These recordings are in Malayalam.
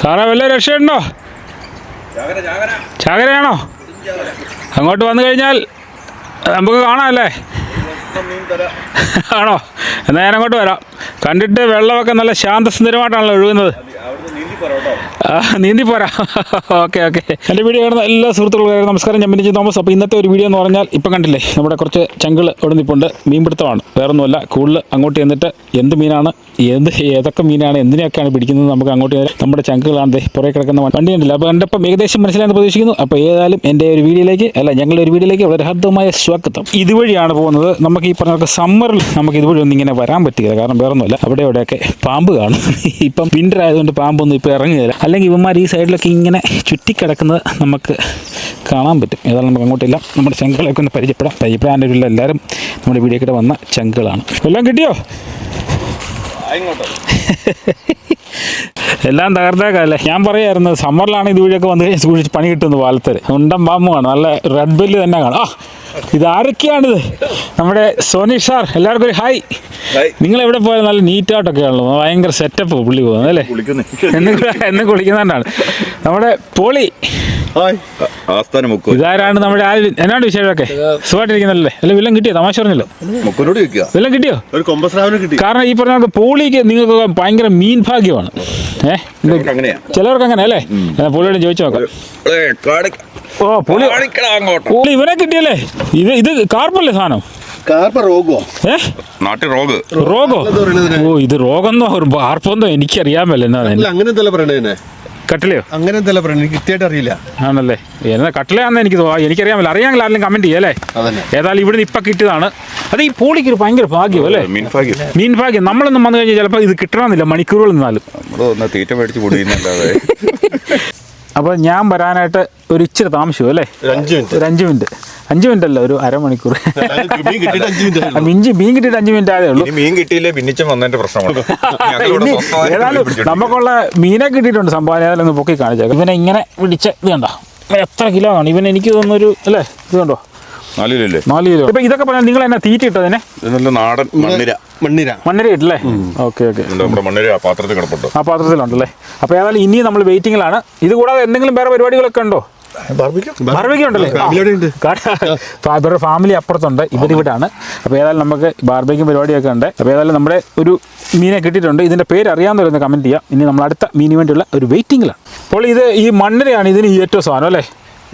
സാറേ വല്ല രക്ഷയുണ്ടോ? ചാകരയാണോ അങ്ങോട്ട് വന്നു കഴിഞ്ഞാൽ നമുക്ക് കാണാമല്ലേ ആണോ? എന്നാൽ ഞാൻ അങ്ങോട്ട് വരാം. കണ്ടിട്ട് വെള്ളമൊക്കെ നല്ല ശാന്തസുന്ദരമായിട്ടാണല്ലോ ഒഴുകുന്നത്. ആ, നീന്തി പോരാ. Okay okay. എന്റെ വീഡിയോ കാണുന്ന എല്ലാ സുഹൃത്തുക്കളും നമസ്കാരം ഞാൻ മിനിച്ച് തോമസ്. അപ്പോൾ ഇന്നത്തെ ഒരു വീഡിയോ എന്ന് പറഞ്ഞാൽ ഇപ്പം കണ്ടില്ലേ നമ്മുടെ കുറച്ച് ചങ്കിൾ ഇവിടെ നിൽപ്പുണ്ട്. മീൻപിടുത്തമാണ്. വേറൊന്നുമല്ല കൂടുതൽ അങ്ങോട്ട് ചെന്നിട്ട് എന്ത് മീനാണ് എന്ത് ഏതൊക്കെ മീനാണ് എന്തിനൊക്കെയാണ് പിടിക്കുന്നത് നമുക്ക് അങ്ങോട്ട് നമ്മുടെ ചങ്കുകളാണ് പുറകെ കിടക്കുന്ന വണ്ടി ഉണ്ടല്ലോ അപ്പോൾ ഇപ്പം ഏകദേശം മനസ്സിലായെന്ന് പ്രതീക്ഷിക്കുന്നു. അപ്പോൾ ഏതായാലും എന്റെ ഒരു വീഡിയോയിലേക്ക് അല്ല ഞങ്ങളുടെ ഒരു വീഡിയോയിലേക്ക് വളരെ ഹർദ്ദമായ സ്വാഗതം. ഇതുവഴിയാണ് പോകുന്നത്. നമുക്ക് ഈ പറഞ്ഞ സമ്മറിൽ നമുക്ക് ഇതുവഴി ഒന്നും ഇങ്ങനെ വരാൻ പറ്റില്ല കാരണം വേറൊന്നുമല്ല. അവിടെ ഇവിടെയൊക്കെ പാമ്പ് കാണും. ഇപ്പം വിന്റർ ആയതുകൊണ്ട് പാമ്പൊന്നും ഇപ്പോൾ ഇറങ്ങുകയില്ല അല്ലെങ്കിൽ ഇവന്മാർ ഈ സൈഡിലൊക്കെ ഇങ്ങനെ ചുറ്റിക്കിടക്കുന്നത് നമുക്ക് കാണാൻ പറ്റും. ഏതായാലും നമുക്ക് അങ്ങോട്ടില്ല നമ്മുടെ ചങ്കുകളൊക്കെ ഒന്ന് പരിചയപ്പെടാം. പരിചയപ്പെടാൻ ഒരു എല്ലാവരും നമ്മുടെ വീഡിയോ വന്ന ചങ്കുകളാണ്. എല്ലാം കിട്ടിയോ? എല്ലാം തകർത്തേക്കല്ലേ ഞാൻ പറയായിരുന്നു സമ്മറിലാണ് ഇതുവഴിയൊക്കെ വന്നു കഴിഞ്ഞാൽ സൂക്ഷിച്ച് പണി കിട്ടുന്നു പാലത്തര്. ഉണ്ടം പാമ്പുമാണ് നല്ല റെഡ് ബെല്ല് തന്നെ കാണാം. ആ ഇത് ആരൊക്കെയാണിത്? നമ്മുടെ സോനി സാർ എല്ലാവർക്കും ഒരു ഹായ്. നിങ്ങൾ എവിടെ പോയാലും നല്ല നീറ്റായിട്ടൊക്കെ ആണല്ലോ. ഭയങ്കര സെറ്റപ്പ് പുള്ളി പോകുന്നത് അല്ലേ? എന്ന് കുളിക്കുന്നുണ്ടാണ്. നമ്മുടെ പോളി ആസ്ഥാന ഇതാരാണ് നമ്മുടെ ആ എന്നാണ് വിശേഷമൊക്കെ? സുഖമായിട്ടിരിക്കുന്നല്ലേ? അല്ല വില്ലം കിട്ടിയോ? തമാശ പറഞ്ഞല്ലോ. ചോദിക്കുക. വില്ലം കിട്ടിയോ? ഒരു കൊമ്പസ്രാവിനെ കിട്ടി. കാരണം ഈ പറഞ്ഞ പോളിക്ക് നിങ്ങൾക്ക് ഭയങ്കര മീൻ ഭാഗ്യമാണ് ഏഹ് അങ്ങനെയാ. അങ്ങനെ അല്ലേ? എന്നാ പുള്ളിയോട് ചോദിച്ചു നോക്കാം. ഓ പുളി പുളി ഇവനെ കിട്ടിയല്ലേ? ഇത് ഇത് കാർപ്പല്ലേ സാധനം? കാർപ്പ റോഗോ? ഓ ഇത് രോഗമെന്നോ ഒരു ആർപ്പെന്നോ എനിക്കറിയാമല്ലോ എന്നാ അങ്ങനെ പറയണേ കട്ടിലയോ? അങ്ങനെ എന്തല്ല പറയണേ? എനിക്ക് കൃത്യമായിട്ട് അറിയില്ല. ആണല്ലേ? എന്നാ കട്ടിലയാണെന്ന് എനിക്ക് തോന്നാം എനിക്കറിയാമല്ലോ അറിയാമെങ്കിൽ ആരെങ്കിലും കമന്റ് ചെയ്യല്ലേ ഏതായാലും ഇവിടുന്ന് ഇപ്പം കിട്ടിയതാണ്. അത് ഈ പോളിക്ക് ഒരു ഭയങ്കര ഭാഗ്യം അല്ലേ? മീൻ ഭാഗ്യം മീൻ ഭാഗ്യം നമ്മളൊന്നും വന്നു കഴിഞ്ഞാൽ ചിലപ്പോൾ ഇത് കിട്ടണമെന്നില്ല. മണിക്കൂറുകൾ നിന്നാലും. അപ്പൊ തീറ്റ മേടിച്ച് പൊടിയുന്നല്ലാതെ. അപ്പോൾ ഞാൻ വരാനായിട്ട് ഒരു ഇച്ചിരി താമസിച്ചു അല്ലേ? ഒരു അഞ്ച് മിനിറ്റ്. ഒരു അഞ്ച് മിനിറ്റ്. അഞ്ച് മിനിറ്റ് അല്ല ഒരു അരമണിക്കൂർ. മീൻ കിട്ടിയിട്ട് അഞ്ച് മിനിറ്റ് ആയുള്ളൂ. മിഞ്ചി മീൻ കിട്ടിയിട്ട് അഞ്ച് മിനിറ്റ് ആയതേ ഉള്ളൂ. ഇനി മീൻ കിട്ടിയില്ലേ ഭിന്നിച്ചും വന്നതിന്റെ പ്രശ്നമാണ്. ഏതായാലും നമുക്കുള്ള മീനെ കിട്ടിയിട്ടുണ്ട് സംഭവം ഏതായാലും ഒന്ന് പൊക്കി കാണിച്ചേക്കാം. ഇവനെ ഇങ്ങനെ പിടിച്ച ഇത് കണ്ടോ എത്ര കിലോ ആണ്? ഇവൻ എനിക്ക് തോന്നുന്നൊരു അല്ലേ? ഇത് കണ്ടോ? നാല് കിലോ നാല് കിലോ. ഇപ്പൊ ഇതൊക്കെ പറഞ്ഞാൽ നിങ്ങൾ എന്നാ തീറ്റ ഇട്ടതിനെ നല്ല നാടൻ മണ്ണിര. മണ്ണിര. മണ്ണിര. ഇട്ടല്ലേ? Okay okay. നമ്മുടെ മണ്ണിര ആ പാത്രത്തിൽ കിടപ്പുണ്ട്. ആ പാത്രത്തിലുണ്ടല്ലേ? അപ്പോൾ ഏതായാലും ഇനി നമ്മൾ വെയിറ്റിംഗിലാണ് ഇത് കൂടാതെ എന്തെങ്കിലും വേറെ പരിപാടികളൊക്കെ ഉണ്ടോ? ബാർബിക്യൂ ഉണ്ടല്ലേ? ഇവരുടെ ഫാമിലി അപ്പുറത്തുണ്ട്. ഇവരിവിടാണ് അപ്പോൾ ഏതായാലും നമുക്ക് ബാർബിക്യൂ പരിപാടിയൊക്കെ ഉണ്ട്. അപ്പോൾ ഏതായാലും നമ്മുടെ ഒരു മീനെ കിട്ടിയിട്ടുണ്ട്. ഇതിന്റെ പേര് അറിയാവുന്നവരൊന്ന് കമന്റ് ചെയ്യാം. ഇനി നമ്മൾ അടുത്ത മീനിന് വേണ്ടിയുള്ള ഒരു വെയിറ്റിംഗിലാണ് അപ്പോൾ ഇത് ഈ മണ്ണിരയാണ് ഇതിന് ഏറ്റവും സാധനം അല്ലേ?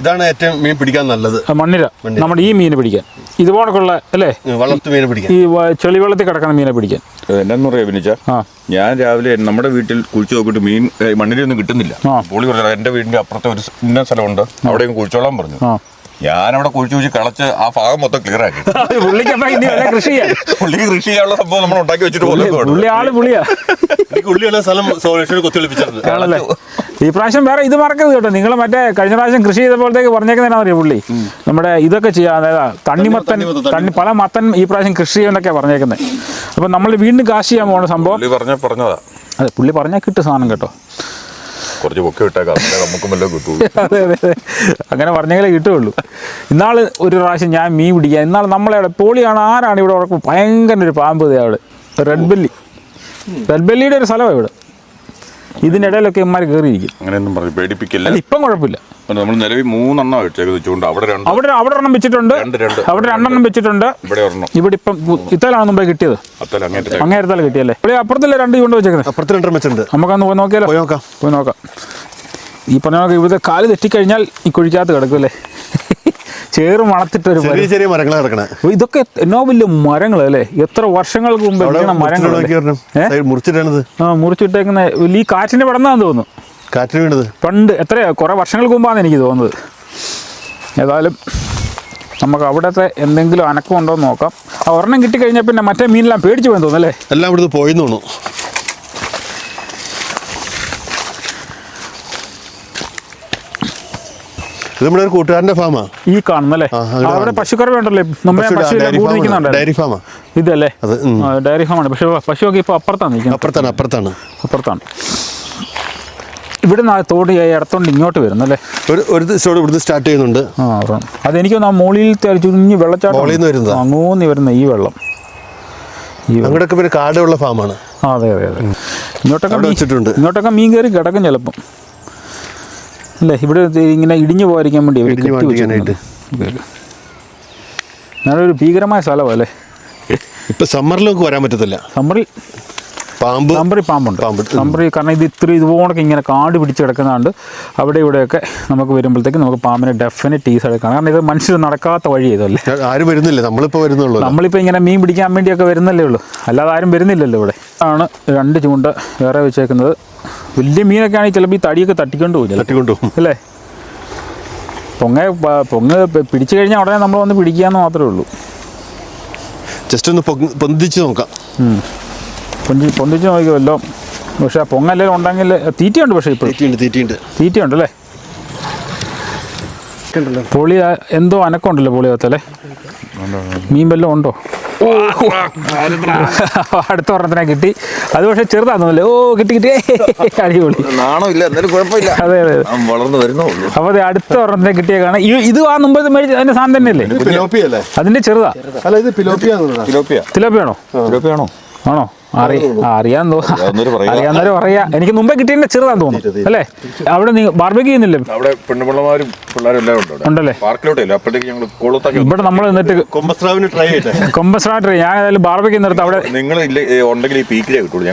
ഇതാണ് ഏറ്റവും മീൻ പിടിക്കാൻ നല്ലത്. മണ്ണിര. നമ്മുടെ ഈ മീനെ പിടിക്കാൻ. ഇതുപോലൊക്കെയുള്ള അല്ലേ? വളർത്തു മീൻ പിടിക്കാൻ. ഈ ചെളി ചെളിവെള്ളത്തിൽ കിടക്കുന്ന മീനെ പിടിക്കാൻ. എന്നാന്ന് പറയാ ഭിന്നിച്ച ഞാൻ രാവിലെ നമ്മുടെ വീട്ടിൽ കുഴിച്ചു നോക്കിയിട്ട് മീൻ മണ്ണിലൊന്നും കിട്ടുന്നില്ല. പുള്ളി പറഞ്ഞു എന്റെ വീടിന്റെ അപ്പുറത്തെ ഒരു ഇന്ന സ്ഥലമുണ്ട്. അവിടെയും കുഴിച്ചോളാൻ പറഞ്ഞു. ഞാനവിടെ കുഴിച്ചു കുഴിച്ച് കളച്ച് ആ ഭാഗം മൊത്തം ക്ലിയർ ആക്കി. പുള്ളിക്കപ്പം ഇനി വല്ല കൃഷി പുള്ളി കൃഷി ചെയ്യാനുള്ള സംഭവം നമ്മൾ ഉണ്ടാക്കി വെച്ചിട്ട് പുള്ളി ആൾ പുള്ളിയാ ഉള്ളിയുള്ള സ്ഥലം ആണല്ലേ? ഈ പ്രാവശ്യം വേറെ ഇത് മറക്കരുത് കേട്ടോ. നിങ്ങൾ മറ്റേ കഴിഞ്ഞ പ്രാവശ്യം കൃഷി ചെയ്തപ്പോഴത്തേക്ക് പറഞ്ഞേക്കുന്നതിനാ അറിയോ പുള്ളി? നമ്മുടെ ഇതൊക്കെ ചെയ്യാൻ അതായത് തണ്ണിമത്തൻ തണ്ണി പല മത്തൻ ഈ പ്രാവശ്യം കൃഷി ചെയ്യുന്നൊക്കെ പറഞ്ഞേക്കുന്നത്. അപ്പം നമ്മൾ വീണ്ടും കാശ് ചെയ്യാൻ പോകുന്ന സംഭവം പുള്ളി പറഞ്ഞ പറഞ്ഞതാ. അതെ പുള്ളി പറഞ്ഞാൽ കിട്ടും സാധനം കേട്ടോ. കുറച്ച് പൊക്കെ വിട്ടേക്കാം നമുക്കും വല്ലതും കിട്ടൂ അതെ അതെ അതെ. അങ്ങനെ പറഞ്ഞെങ്കിലേ കിട്ടുകയുള്ളൂ. ഇന്നാൾ ഒരു പ്രാവശ്യം ഞാൻ മീൻ പിടിക്കുക ഇന്നാൾ നമ്മളെ പോളിയാണ് ആരാണ് ഇവിടെ ഉറക്കം ഭയങ്കര ഒരു പാമ്പ് അവിടെ. Red belly. റെഡ് ബെല്ലിയുടെ ഒരു സ്ഥലമാണ് ഇവിടെ. ഇതിനിടയിലൊക്കെ ഇമാർ കയറിയിരിക്കും അങ്ങനെയൊന്നും പറഞ്ഞു പേടിപ്പിക്കില്ല. അല്ല ഇപ്പം കുഴപ്പമില്ല. നമ്മൾ നിലവിൽ മൂന്നെണ്ണം വെച്ചേക്കുന്നത് ചൂണ്ട. അവിടെ രണ്ട്. അവിടെ അവിടെ ഒരെണ്ണം വെച്ചിട്ടുണ്ട്. രണ്ട്, രണ്ട്. അവിടെ രണ്ടെണ്ണം വെച്ചിട്ടുണ്ട്. ഇവിടെ ഒരെണ്ണം. ഇവിടെ ഇപ്പം ഇത്തലാണ് മുമ്പേ കിട്ടിയത്. അങ്ങേരത്താൽ കിട്ടിയല്ലേ? ഇവിടെ അപ്പുറത്തല്ലേ രണ്ട് ചൂണ്ട വെച്ചേക്കുന്നത്? അപ്പുറത്ത് രണ്ടെണ്ണം വെച്ചിട്ടുണ്ട്. നമുക്കൊന്ന് പോയി നോക്കിയാലോ? പോയി നോക്കാം. പോയി നോക്കാം. ഈ പറഞ്ഞ ഇവിടെ ഇവിടുത്തെ കാൽ തെറ്റിക്കഴിഞ്ഞാൽ ഈ കുഴിക്കകത്ത് കിടക്കുമല്ലേ ചേറ് ഒരു ചെറിയ ചെറിയ മരങ്ങൾ കിടക്കണേ. ഇതൊക്കെ എന്നോ വലിയ മരങ്ങൾ അല്ലേ? എത്ര വർഷങ്ങൾക്ക് മുമ്പ് മരങ്ങൾ മുറിച്ചിട്ടാണത്. ആ മുറിച്ചിട്ടേക്കുന്ന ഈ കാറ്റിന്റെ പടന്നാന്ന് തോന്നുന്നു. കാറ്റിന് വീണത്. പണ്ട് എത്ര കുറെ വർഷങ്ങൾക്ക് മുമ്പാണ് എനിക്ക് തോന്നുന്നത്. ഏതായാലും നമുക്ക് അവിടത്തെ എന്തെങ്കിലും അനക്കം ഉണ്ടോ എന്ന് നോക്കാം. ആ ഒരെണ്ണം കിട്ടിക്കഴിഞ്ഞാൽ പിന്നെ മറ്റേ മീനെല്ലാം പേടിച്ചു പോയെന്ന് തോന്നുന്നു അല്ലേ? എല്ലാം ഇവിടുന്ന് പോയി തോന്നുന്നു. ഇത് നമ്മുടെ ഒരു കൂട്ടുകാരന്റെ ഫാമാ. ഈ കാണുന്നല്ലേ? അവിടെ പശുക്കറി വേണ്ടല്ലേ നമ്മുടെ പശു ഡയറി ഫാമാ ഇതല്ലേ? ഡയറി ഫാമാണ്. പക്ഷെ പശുവൊക്കെ ഇപ്പൊ അപ്പുറത്താണ് നിൽക്കുന്നത്. അപ്പുറത്താണ് അപ്പുറത്താണ്. അപ്പുറത്താണ്. ഇവിടെ നിന്ന് തോട് ഇടത്തോണ്ട് ഇങ്ങോട്ട് വരുന്നല്ലേ? ഒരു ഒരു ദിവസം ഇവിടുന്ന് സ്റ്റാർട്ട് ചെയ്യുന്നുണ്ട്. ആ അതാണ് അതെനിക്ക് ആ മുകളിൽ ചുരുങ്ങി വെള്ളച്ചാട്ടം അങ്ങോന്ന് വരുന്ന ഈ വെള്ളം. അങ്ങോട്ടൊക്കെ പിന്നെ കാടുള്ള ഫാമാണ്. അതെ അതെ അതെ. ഇങ്ങോട്ടൊക്കെ. ഇങ്ങോട്ടൊക്കെ മീൻ കയറി കിടക്കും ചിലപ്പം. അല്ലേ? ഇവിടെ ഇങ്ങനെ ഇടിഞ്ഞു പോകാതിരിക്കാൻ വേണ്ടി ഇടിഞ്ഞ് പോകാതിരിക്കാനായിട്ട്. നല്ലൊരു ഭീകരമായ സ്ഥലമാണ് അല്ലേ? ഇപ്പൊ സമ്മറിലൊക്കെ വരാൻ പറ്റത്തില്ല. സമ്മറിൽ പാമ്പ്. സമ്പറി പാമ്പുണ്ട്. പാമ്പ്. സമ്പറി കാരണം ഇത് ഇത്ര ഇതുപോലൊക്കെ ഇങ്ങനെ കാട് പിടിച്ച് കിടക്കുന്നതുകൊണ്ട് അവിടെ ഇവിടെയൊക്കെ നമുക്ക് വരുമ്പോഴത്തേക്ക് നമുക്ക് പാമ്പിനെ ഡെഫിനറ്റ് ഈ സ്ഥലത്ത് കാണാം. കാരണം ഇത് മനുഷ്യർ നടക്കാത്ത വഴി ഇതല്ലേ ആരും വരുന്നില്ല? നമ്മളിപ്പോൾ വരുന്നുള്ളൂ. നമ്മളിപ്പോൾ ഇങ്ങനെ മീൻ പിടിക്കാൻ വേണ്ടിയൊക്കെ വരുന്നല്ലേ ഉള്ളൂ. അല്ലാതെ ആരും വരുന്നില്ലല്ലോ ഇവിടെ. ആണ് രണ്ട് ചൂണ്ട വേറെ വെച്ചേക്കുന്നത്. വലിയ മീനൊക്കെ ആണെങ്കിൽ ചിലപ്പോൾ ഈ തടിയൊക്കെ തട്ടിക്കൊണ്ട് പോകും തട്ടിക്കൊണ്ട് പോകും അല്ലേ? പൊങ്ങ പൊങ്ങ് പിടിച്ചു കഴിഞ്ഞാൽ ഉടനെ നമ്മൾ വന്ന് പിടിക്കാന്ന് മാത്രമേ ഉള്ളൂ. ജസ്റ്റ് ഒന്ന് പൊന്തിച്ച് നോക്കാം. പൊന്തി പൊന്തിച്ച് നോക്കിയല്ലോ പക്ഷെ ആ പൊങ്ങല്ലേ ഉണ്ടെങ്കിൽ തീറ്റയുണ്ട് പക്ഷേ ഇപ്പോൾ തീറ്റയുണ്ട് തീറ്റിയുണ്ട്. തീറ്റയുണ്ട് അല്ലേ? പുളി എന്തോ അനക്കമുണ്ടല്ലോ പുളിയകത്തല്ലേ മീൻ വല്ലതും ഉണ്ടോ? അടുത്ത ഒരെണ്ണത്തിനെ കിട്ടി. അത് പക്ഷെ ചെറുതാണെന്നല്ലേ? ഓ കിട്ടി കിട്ടി. അടിപൊളി. നാണമില്ല എന്നാലും കുഴപ്പമില്ല. അതെ അതെ ഞാൻ വളർന്നു വരുന്നേ അപ്പൊ അത് അടുത്ത ഒരെണ്ണത്തിനെ കിട്ടിയേക്കാണ് ഈ ഇത് ആ മുമ്പ് മേടിച്ച അതിന്റെ സാധനം തന്നെയല്ലേ? അതിന്റെ ചെറുതാ. അല്ല ഇത് തിലോപ്പിയാണോ? തിലോപ്പിയാണോ ആണോ? അറിയാൻ അറിയാവുന്നവര് പറയാ. എനിക്ക് മുമ്പേ കിട്ടിയതിന്റെ ചെറുതാന്ന് തോന്നുന്നു. അല്ലേ? അവിടെ നീ ബാർബേക്ക് ചെയ്യുന്നില്ലേ? അവിടെ പെണ്ണുപിള്ളമാരും പിള്ളേരും എല്ലാം ഉണ്ടല്ലേ? ഇവിടെ നമ്മൾ എന്നിട്ട് കൊമ്പസ്രാവിന് ട്രൈ ചെയ്യട്ടെ ട്രൈ ഞാൻ ഏതായാലും ബാർബേക്ക് നിർത്ത് അവിടെ നിങ്ങൾ ഉണ്ടെങ്കിൽ ഈ പീക്കിലേ കിട്ടുള്ളൂ.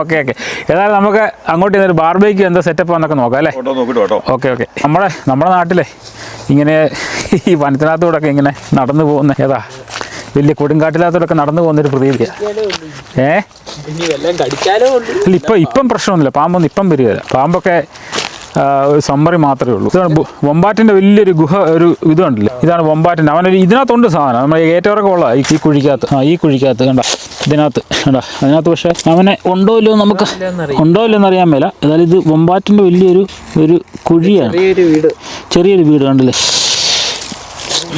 Okay okay. ഏതായാലും നമുക്ക് അങ്ങോട്ട് ഇന്നൊരു ബാർബേക്ക് എന്താ സെറ്റപ്പ് എന്നൊക്കെ നോക്കാം അല്ലേ? Okay okay. നമ്മുടെ നമ്മുടെ നാട്ടിലെ ഇങ്ങനെ ഈ വനത്തിനകത്തൂടെ ഒക്കെ ഇങ്ങനെ നടന്നു പോകുന്ന ഏതാ? വലിയ കൊടുങ്കാട്ടിനകത്തൂടെ നടന്നു പോകുന്നൊരു പ്രതീതിയാണ് ഏ? അല്ല ഇപ്പം ഇപ്പം പ്രശ്നമൊന്നുമില്ല. പാമ്പൊന്നും ഇപ്പം വരികയില്ല. പാമ്പൊക്കെ ഒരു സമ്മറി മാത്രമേ ഉള്ളൂ. ഇതാണ് വൊമ്പാറ്റിന്റെ വലിയൊരു ഗുഹ ഒരു ഇതുണ്ടല്ലോ ഇതാണ് വൊമ്പാറ്റിന്റെ അവനൊരു ഇതിനകത്തുണ്ട് സാധനം. നമ്മൾ ഏറ്റവും ഉള്ള ഈ കുഴിക്കകത്ത്. ആ ഈ കുഴിക്കകത്ത് കണ്ട ഇതിനകത്ത്. കണ്ട. അതിനകത്ത് പക്ഷേ അവനെ ഉണ്ടോ ഇല്ലയോ നമുക്ക് ഉണ്ടോ ഇല്ലയോ എന്നറിയാൻ മേല. ഏതായാലും ഇത് വൊമ്പാറ്റിന്റെ വലിയൊരു ഒരു കുഴിയാണ്. ചെറിയൊരു വീട്. ചെറിയൊരു വീട് കണ്ടില്ലേ?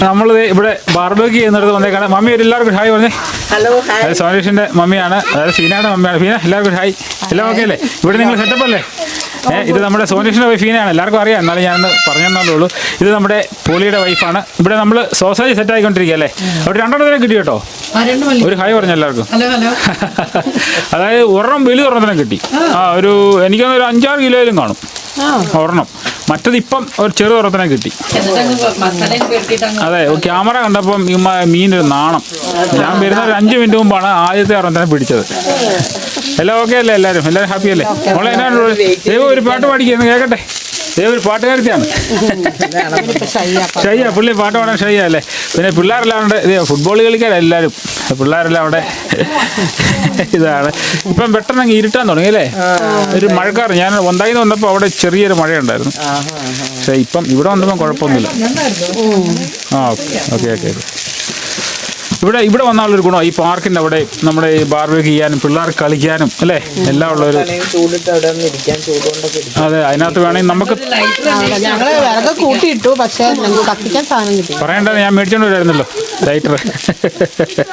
നമ്മൾ ഇവിടെ ബാർബേക്ക് ചെയ്യുന്നിടത്ത് വന്നേക്കാണ്. മമ്മി ഒരു എല്ലാവർക്കും ഹായ് പറഞ്ഞേ. ഹലോ ഹായ് അതായത് സോനേഷിന്റെ മമ്മിയാണ്. അതായത് ഫീനയുടെ മമ്മിയാണ്. ഫീന എല്ലാവർക്കും ഹായ്. എല്ലാം ഓക്കെ അല്ലേ? ഇവിടെ നിങ്ങൾ സെറ്റപ്പ് അല്ലേ? ഏ ഇത് നമ്മുടെ സോനേഷിന്റെ വൈഫ് ഫീനയാണ് എല്ലാവർക്കും അറിയാം. എന്നാലും ഞാനൊന്ന് പറഞ്ഞെന്നേ ഉള്ളൂ. ഇത് നമ്മുടെ പോളിയുടെ വൈഫാണ് ഇവിടെ നമ്മൾ സോസേജ് സെറ്റ് ആയിക്കൊണ്ടിരിക്കുക അല്ലേ? അവിടെ രണ്ടെണ്ണത്തിനെ കിട്ടി കേട്ടോ? ഒരു ഹായ് പറഞ്ഞു എല്ലാവർക്കും. Hello hello. അതായത് ഒരെണ്ണം വലിയ ഒരെണ്ണത്തിനെ കിട്ടി. ആ ഒരു എനിക്കൊന്നൊരു അഞ്ചാറ് കിലോയിലും കാണും. ഒരെണ്ണം. മറ്റത് ഇപ്പം ഒരു ചെറു തുറത്തിനെ കിട്ടി. അതെ ക്യാമറ കണ്ടപ്പം ഈ മീൻ ഒരു നാണം. ഞാൻ വരുന്ന ഒരു അഞ്ച് മിനിറ്റ് മുമ്പാണ് ആദ്യത്തെ ഒരെണ്ണത്തിനെ പിടിച്ചത്. എല്ലാം ഓക്കെ അല്ലേ എല്ലാവരും? എല്ലാവരും ഹാപ്പി അല്ലേ? മോളെ എന്നാ ദൈവം ഒരു പാട്ട് പാടിക്കുന്നു കേൾക്കട്ടെ? ഒരു പാട്ടുകാരത്തിയാണ് ഷയ്യ പുള്ളി പാട്ട് പാടാൻ ഷയ്യ അല്ലേ? പിന്നെ പിള്ളേരെല്ലാം അവിടെ ഇത് ഫുട്ബോൾ കളിക്കാരാണ് എല്ലാവരും പിള്ളേരെല്ലാം അവിടെ ഇതാണ്. ഇപ്പം പെട്ടെന്ന് അങ്ങ് ഇരുട്ടാൻ തുടങ്ങി അല്ലേ? ഒരു മഴക്കാർ. ഞാൻ ഒന്നായി വന്നപ്പോൾ അവിടെ ചെറിയൊരു മഴയുണ്ടായിരുന്നു. പക്ഷേ ഇപ്പം ഇവിടെ വന്നപ്പോൾ കുഴപ്പമൊന്നുമില്ല. ആ ഓക്കെ ഓക്കെ ഓക്കെ. ഇവിടെ ഇവിടെ വന്നാലൊരു ഗുണം ഈ പാർക്കിന്റെ അവിടെ നമ്മുടെ ഈ ബാർബേക്ക് ചെയ്യാനും പിള്ളേർ കളിക്കാനും അല്ലേ? എല്ലാം ഉള്ള ഒരു അതെ അതിനകത്ത് വേണമെങ്കിൽ നമുക്ക് ഞങ്ങൾ വിറക് കൂട്ടിയിട്ടു പക്ഷെ കത്തിക്കാൻ സാധനം കിട്ടി. പറയണ്ട ഞാൻ മേടിച്ചോണ്ട് വരായിരുന്നല്ലോ. ലൈറ്റർ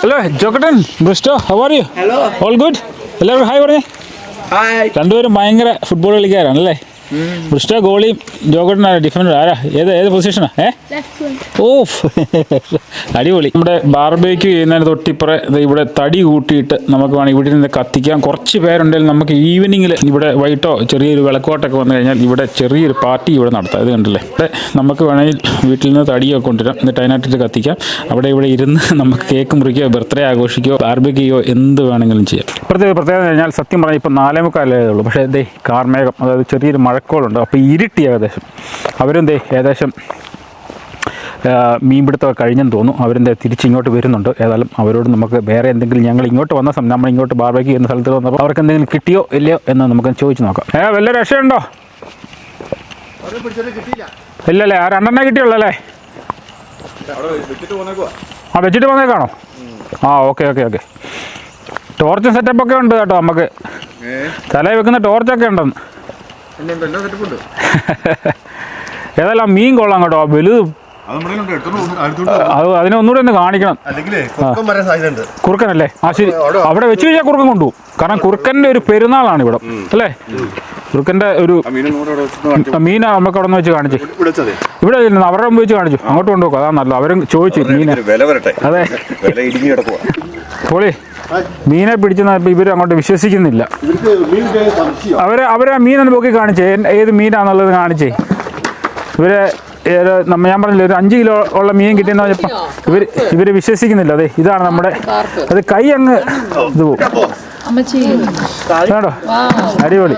ഹലോ ജോക്കട്ടൻ Bristow are you hello all good എല്ലാവരും ഹായ് പറഞ്ഞേ. ഹായ് രണ്ടുപേരും ഭയങ്കര ഫുട്ബോൾ കളിക്കാരാണ് അല്ലേ? ബ്രിസ്റ്റോ ഗോളി ജോഗട്ടനാണ് ഡിഫൻഡർ ആരാ? ഏത് ഏത് പൊസിഷനാ ഏ? ഓ അടിപൊളി. നമ്മുടെ ബാർബേക്ക് ചെയ്യുന്നതിന് തൊട്ടിപ്പുറേ ഇവിടെ തടി കൂട്ടിയിട്ട് നമുക്ക് വേണമെങ്കിൽ ഇവിടെ നിന്ന് കത്തിക്കാം. കുറച്ച് പേരുണ്ടെങ്കിൽ നമുക്ക് ഈവനിങ്ങിൽ ഇവിടെ വൈകിട്ടോ ചെറിയൊരു വിളക്കോട്ടൊക്കെ വന്നു കഴിഞ്ഞാൽ ഇവിടെ ചെറിയൊരു പാർട്ടി ഇവിടെ നടത്താം. ഇത് കണ്ടല്ലേ? ഇവിടെ നമുക്ക് വേണമെങ്കിൽ വീട്ടിൽ നിന്ന് തടിയൊക്കെ കൊണ്ടുവരാം. എന്നിട്ട് അതിനകത്തിട്ട് കത്തിക്കാം. അവിടെ ഇവിടെ ഇരുന്ന് നമുക്ക് കേക്ക് മുറിക്കുകയോ ബർത്ത്ഡേ ആഘോഷിക്കുകയോ ബാർബേക്ക് ചെയ്യുകയോ എന്ത് വേണമെങ്കിലും ചെയ്യാം. പ്രത്യേക പ്രത്യേകത കഴിഞ്ഞാൽ സത്യം പറഞ്ഞാൽ ഇപ്പോൾ നാലേ മുക്കാലേ ഉള്ളൂ. പക്ഷേ ദേ കാർമേഘം അതായത് ചെറിയൊരു മഴക്കോളുണ്ട്. അപ്പോൾ ഇരുട്ടി ഏകദേശം. അവരെന്തേ ഏകദേശം മീൻപിടുത്തമൊക്കെ കഴിഞ്ഞെന്ന് തോന്നുന്നു. അവരെന്താ തിരിച്ച് ഇങ്ങോട്ട് വരുന്നുണ്ട്. ഏതായാലും അവരോട് നമുക്ക് വേറെ എന്തെങ്കിലും ഞങ്ങൾ ഇങ്ങോട്ട് വന്ന സമയം നമ്മൾ ഇങ്ങോട്ട് ബാർബേക്ക് ചെയ്യുന്ന സ്ഥലത്ത് വന്നപ്പോൾ അവർക്ക് എന്തെങ്കിലും കിട്ടിയോ ഇല്ലയോ എന്ന് നമുക്ക് ചോദിച്ചു നോക്കാം. ഏ വല്ല രക്ഷയുണ്ടോ? ഇല്ലല്ലേ ആ രണ്ടെണ്ണേ കിട്ടിയുള്ളൂ അല്ലേ? ആ വെച്ചിട്ട് വന്നേക്കാണോ? ആ okay okay okay. Torch setup ഒക്കെ ഉണ്ട് കേട്ടോ നമുക്ക്. തലയിൽ വെക്കുന്ന ടോർച്ചൊക്കെ ഉണ്ടെന്ന്. ഏതായാലും ആ മീൻ കൊള്ളാം കേട്ടോ. വലുത് അത് അതിനെ ഒന്നുകൂടെ ഒന്ന് കാണിക്കണം. കുറുക്കനല്ലേ? ആ ശരി. അവിടെ വെച്ച് കഴിഞ്ഞാൽ കുറുക്കൻ കൊണ്ടുപോകും കാരണം കുറുക്കന്റെ ഒരു പെരുന്നാളാണ് ഇവിടെ. അല്ലേ? കുറുക്കന്റെ ഒരു മീൻ നമുക്ക് അവിടെ നിന്ന് വെച്ച് കാണിച്ചു. ഇവിടെ അവരുടെ മുമ്പ് വെച്ച് കാണിച്ചു. അങ്ങോട്ട് കൊണ്ടുപോകും അതാ നല്ലത്. അവരും ചോദിച്ചു മീൻ അതെ. പോളി. മീനെ പിടിച്ചെന്ന് ഇവർ അങ്ങോട്ട് വിശ്വസിക്കുന്നില്ല. ഇവർക്ക് മീൻ കിട്ടിയ സംശയം അവരെ അവരെ മീൻ നോക്കി പൊക്കി കാണിച്ചേ. ഏത് മീനാന്നുള്ളത് കാണിച്ചേ. ഇവർ നമ്മ ഞാൻ പറഞ്ഞില്ല ഒരു അഞ്ച് കിലോ ഉള്ള മീൻ കിട്ടിയെന്ന് പറഞ്ഞപ്പോൾ ഇവർ ഇവർ വിശ്വസിക്കുന്നില്ല. അതെ ഇതാണ് നമ്മുടെ അത് കൈ അങ്ങ് ഇത് പോകും അടിപൊളി.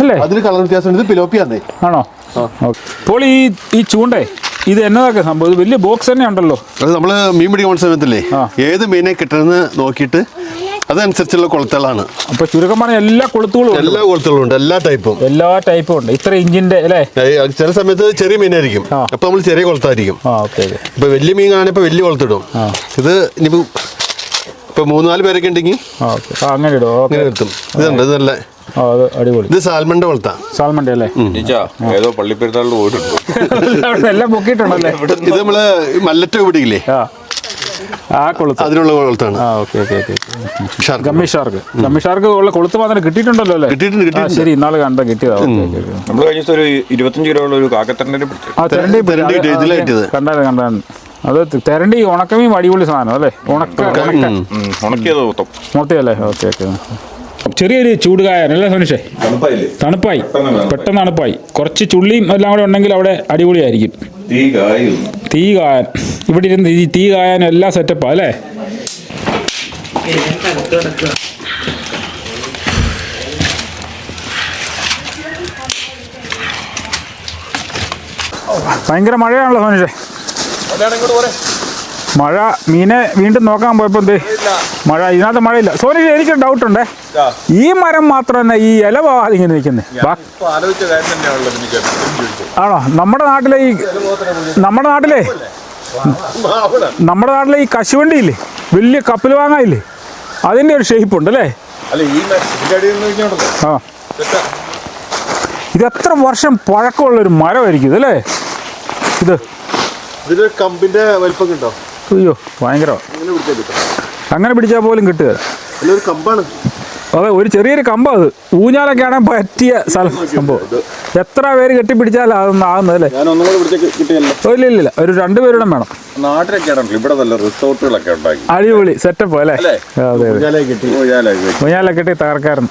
അല്ലേ? അതിന് കളർ വ്യത്യാസം ആണോ? ഓക്കെ. അപ്പോൾ ഈ ഈ ചൂണ്ടേ? ഇത് എന്നതൊക്കെ സംഭവം? ഇത് വലിയ ബോക്സ് തന്നെ ഉണ്ടല്ലോ അത് നമ്മൾ മീൻ പിടിക്കുന്ന സമയത്തില്ലേ. ഏത് മീനെ കിട്ടണമെന്ന് നോക്കിയിട്ട് അതനുസരിച്ചുള്ള കൊളുത്തുകളാണ്. അപ്പൊ ചുരുക്കം പറഞ്ഞ എല്ലാ കൊളുത്തുകളും എല്ലാ കൊളുത്തുകളും ഉണ്ട് എല്ലാ ടൈപ്പും എല്ലാ ടൈപ്പും ഉണ്ട്. ഇത്ര ഇഞ്ചിന്റെ അല്ലേ? ചില സമയത്ത് ചെറിയ മീനായിരിക്കും. അപ്പൊ നമ്മൾ ചെറിയ കൊളുത്തായിരിക്കും. ഇപ്പൊ വലിയ മീൻ കാണാൻ ഇപ്പൊ വലിയ കൊളുത്തിടും. ഇത് ഇനിയിപ്പോ ഇപ്പൊ മൂന്നാൽ പേരൊക്കെ ഉണ്ടെങ്കിൽ അങ്ങനെ ഇടും ഇതുണ്ട് ഇതല്ലേ അത് അടിപൊളി. ഇത് സാൽമണ്ട കൊളുത്താ സാൽമണ്ട അല്ലേ? ഏതോ പോയിട്ടുണ്ട്. എല്ലാം പൊക്കിയിട്ടുണ്ടല്ലേ? ഇത് നമ്മൾ മല്ലറ്റ പിടിക്കില്ലേ ആ. കൊളുത്ത്. അതിനുള്ള കൊളുത്താണ്. ആ okay okay okay shark. Gummy shark. Gummy shark ഉള്ള കൊളുത്ത് മാത്രം കിട്ടിയിട്ടുണ്ടല്ലോ അല്ലേ? കിട്ടിയിട്ടുണ്ട്, ആ. ശരി ഇന്നാൾ കണ്ട കിട്ടിയതാ. നമ്മൾ കഴിഞ്ഞ ഒരു ഇരുപത്തഞ്ച് കിലോ ഉള്ള ഒരു കാക്കത്തന്നെ പിടിച്ചു. ആ തെരണ്ടി തെരണ്ടി അത് തെരണ്ടി ഉണക്കമീൻ അടിപൊളി സാധനം അല്ലേ? ഉണക്ക ഉണക്ക ഉണക്കിയത് മൊത്തം. മൊത്തയല്ലേ ഓക്കെ ഓക്കെ. ചെറിയൊരു ചൂട് അല്ലേ സുനിഷേ? തണുപ്പായില്ലേ? തണുപ്പായി. പെട്ടെന്ന് തണുപ്പായി. പെട്ടെന്ന് തണുപ്പായി കുറച്ച് ചുള്ളിയും എല്ലാം കൂടെ ഉണ്ടെങ്കിൽ അവിടെ അടിപൊളിയായിരിക്കും. തീ കായും. തീ കായാൻ. ഇവിടെ ഇരുന്ന് ഈ തീ കായാൻ എല്ലാം സെറ്റപ്പാ അല്ലേ? ഭയങ്കര മഴയാണല്ലോ മനുഷ്യ മഴ മീനെ വീണ്ടും നോക്കാൻ പോയപ്പോ എന്തേ? മഴ ഇതിനകത്ത് മഴയില്ല. സോനി എനിക്ക് ഡൗട്ട് ഉണ്ടേ ഈ മരം മാത്രം തന്നെ ഈ ഇല ഇങ്ങനെ നിൽക്കുന്നത് തന്നെയാണല്ലോ ആണോ? നമ്മുടെ നാട്ടിലെ ഈ നമ്മുടെ നാട്ടിലെ നമ്മുടെ നാട്ടിലെ ഈ കശുവണ്ടി ഇല്ലേ? വലിയ കപ്പൽ വാങ്ങായില്ലേ അതിന്റെ ഒരു ഷേപ്പ് ഉണ്ട് അല്ലേ? ആ. ഇത് എത്ര വർഷം പഴക്കമുള്ളൊരു മരമായിരിക്കും ഇതല്ലേ ഇത്. ഇതിന് കമ്പിന്റെ വലിപ്പം കിട്ടോ അയ്യോ ഭയങ്കര അങ്ങനെ പിടിച്ചാൽ പോലും കിട്ടുക. കമ്പാണ്. അതെ ഒരു ചെറിയൊരു കമ്പം അത്. ഊഞ്ഞാലൊക്കെ ആണെങ്കിൽ പറ്റിയ സ്ഥലം. സംഭവം എത്ര പേര് കെട്ടിപ്പിടിച്ചാലും അതൊന്നും ആകുന്നത് അല്ലേ ഞാൻ ഒന്നും കൂടെ പിടിച്ച കിട്ടിയല്ലോ. ഓ, ഇല്ല ഇല്ല ഇല്ല. ഒരു രണ്ടുപേരുടെ വേണം. നാട്ടിലൊക്കെ ആണല്ലോ ഇവിടെ റിസോർട്ടുകളൊക്കെ ഉണ്ടാക്കി. അടിപൊളി സെറ്റപ്പ് അല്ലേ? അതെ അതെ. ഊഞ്ഞാലെ കിട്ടി. ഓയാലായി ഊഞ്ഞാലൊക്കെ കെട്ടി തകർക്കായിരുന്നു.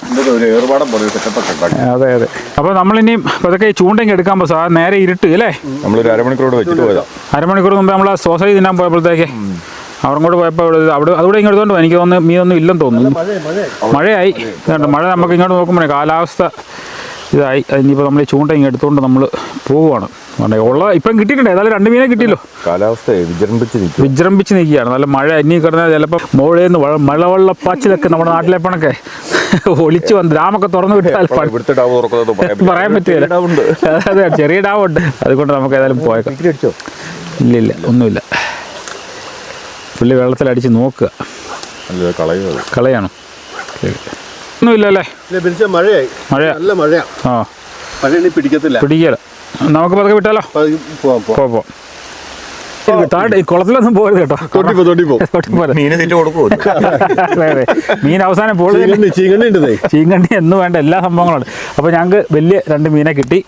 അതെ അതെ. അപ്പോൾ നമ്മളിനിയും പതുക്കെ ഈ ചൂണ്ടയും എടുക്കാൻ പോ സാർ നേരെ ഇരുട്ട് അല്ലേ? നമ്മളൊരു അരമണിക്കൂറോട് വെച്ചിട്ട് പോയതാ അരമണിക്കൂർ മുമ്പ് നമ്മൾ സോസൈറ്റി തിന്നാൻ പോയപ്പോഴത്തേക്ക് കൂടെ പോയപ്പോൾ അവിടെ അവിടെ ഇങ്ങോട്ട് എടുത്തോണ്ട് എനിക്ക് തോന്നുന്നു മീനൊന്നും ഇല്ലെന്ന് തോന്നുന്നു. മഴയായി കേട്ടോ മഴ നമുക്ക് ഇങ്ങോട്ട് നോക്കുമ്പോഴേ കാലാവസ്ഥ ഇതായി. ഇനിയിപ്പോൾ നമ്മൾ ഈ ചൂണ്ട ഇങ്ങനെ എടുത്തുകൊണ്ട് നമ്മൾ പോവുകയാണ്. ഉള്ള ഇപ്പം കിട്ടിയിട്ടുണ്ട്. ഏതായാലും രണ്ട് മീനെ കിട്ടിയല്ലോ കാലാവസ്ഥ വിജൃംഭിച്ച് നിൽക്കും വിജൃംഭിച്ച് നിൽക്കുകയാണ്. നല്ല മഴ. ഇനി കിടന്നാൽ ചിലപ്പോൾ മുകളിൽ നിന്ന് മഴവെള്ളപ്പാച്ചിലൊക്കെ നമ്മുടെ നാട്ടിലെ പണക്കെ ഒളിച്ചു വന്ന് ഡാമൊക്കെ തുറന്നു വിട്ടാൽ പറയാൻ പറ്റില്ല. അതെ ചെറിയ ഡാമുണ്ട്. അതുകൊണ്ട് നമുക്ക് ഏതായാലും പോയേക്കാം. ഇല്ല ഇല്ല ഒന്നുമില്ല. പുള്ളി വെള്ളത്തിലടിച്ച് നോക്കുക. കളയാണോ. ഒന്നുമില്ലല്ലേ? മഴയായി. മഴ നല്ല മഴയാ. ആ. മഴ പിടിക്കത്തില്ല. പിടിക്കല. നമുക്ക് പതുക്കെ വിട്ടാലോ? പോവാം പോവാം. പോ പോ. താഴെ കുളത്തിലൊന്നും പോകരുത് കേട്ടോ. മീൻ അവസാനം ചീങ്കണ്ടി എന്ന് വേണ്ട എല്ലാ സംഭവങ്ങളുണ്ട്. അപ്പൊ ഞങ്ങൾക്ക് വലിയ രണ്ട് മീനെ കിട്ടി.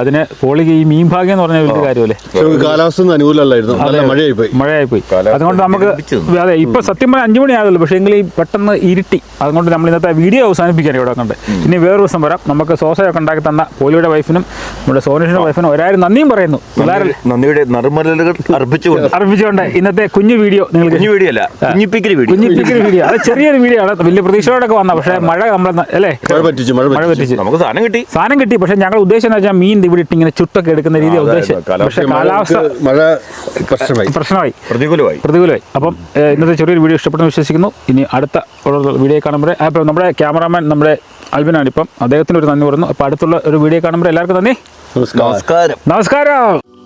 അതിന് പോളി ഈ മീൻ ഭാഗ്യം എന്ന് പറഞ്ഞ വലിയ കാര്യമല്ലേ? കാലാവസ്ഥ ഒന്നും അനുകൂലമല്ലായിരുന്നു. നല്ല മഴയായി പോയി മഴയായി പോയി അതുകൊണ്ട് നമുക്ക് അതെ ഇപ്പൊ സത്യം പറഞ്ഞാൽ അഞ്ചു മണിയാകുള്ളൂ പക്ഷേ എങ്കിൽ ഈ പെട്ടെന്ന് ഇരുട്ടി. അതുകൊണ്ട് നമ്മൾ ഇന്നത്തെ വീഡിയോ അവസാനിപ്പിക്കാൻ ഇവിടെ കണ്ട് ഇനി വേറൊരു ദിവസം വരാം. നമുക്ക് സോസയൊക്കെ ഉണ്ടാക്കി തന്ന പോളിയുടെ വൈഫിനും നമ്മുടെ സോനേഷിന്റെ വൈഫിനും ഒരാരും നന്ദിയും പറയുന്നു. നന്ദിയുടെ നന്ദിയുടെ നറുമലകൾ അർപ്പിച്ചുകൊണ്ട്. അർപ്പിച്ചുകൊണ്ട് ഇന്നത്തെ കുഞ്ഞു വീഡിയോ നിങ്ങൾക്ക് കുഞ്ഞു വീഡിയോ അല്ല കുഞ്ഞിപ്പിക്കൽ വീഡിയോ. കുഞ്ഞിപ്പിക്കുന്ന വീഡിയോ. അത് ചെറിയൊരു വീഡിയോ ആണ് വലിയ പ്രതീക്ഷയോടൊക്കെ വന്ന പക്ഷേ മഴ നമ്മൾ അല്ലേ? മഴ പറ്റിച്ചു മഴ പറ്റിച്ചു. നമുക്ക് സാധനം കിട്ടി. സാധനം കിട്ടി. പക്ഷേ ഞങ്ങൾ ഉദ്ദേശം എന്ന് വെച്ചാൽ മീൻ ഇവിടെ ഇട്ട് ഇങ്ങനെ ചുട്ടൊക്കെ എടുക്കുന്ന രീതി ഉദ്ദേശം. കാലാവസ്ഥ പക്ഷേ കാലാവസ്ഥ മഴ പ്രശ്നമായി. പ്രശ്നമായി. പ്രതികൂലമായി. പ്രതികൂലമായി. അപ്പം ഇന്നത്തെ ചെറിയൊരു വീഡിയോ ഇഷ്ടപ്പെട്ടെന്ന് വിശ്വസിക്കുന്നു. ഇനി അടുത്ത വീഡിയോ കാണുമ്പോൾ അപ്പോൾ നമ്മുടെ ക്യാമറാമാൻ നമ്മുടെ അൽബിനാണ്. ഇപ്പം അദ്ദേഹത്തിന് ഒരു നന്ദി പറയുന്നു. അപ്പോൾ അടുത്തുള്ള ഒരു വീഡിയോ കാണുമ്പോൾ എല്ലാവർക്കും നന്ദി. നമസ്കാരം. നമസ്കാരം. നമസ്കാരം.